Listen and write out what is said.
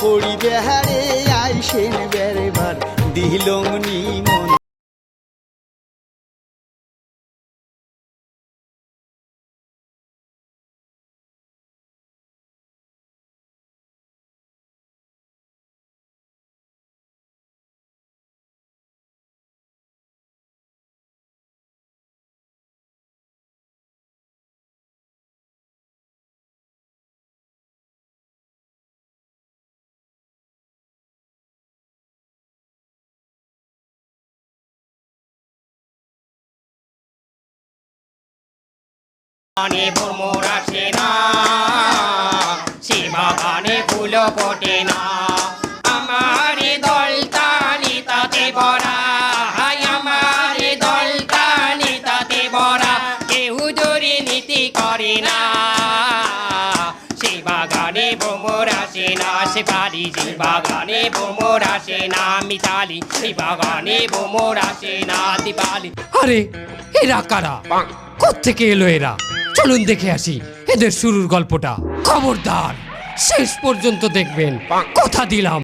পড়িবে বেহারে আইসেন বেড়েবার দিলং নিমন গানে ভ্রমর আসে না। সে বাগানে ফুল ফোটে না। আমার দল তালি তাতে ভরা। হাই আমার দল তালি তাতে ভরা। কেউ জোরে নীতি করে না সে বাগানে ভ্রমর আসে না। সে পারি যে বাগানে ভ্রমর আসে না মিতালি। সে বাগানে ভ্রমর আসে না দিপালি। আরে এরা কারা? কোত্থেকে এলো এরা? চলুন দেখে আসি এদের শুরুর গল্পটা। খবরদার শেষ পর্যন্ত দেখবেন। কথা দিলাম।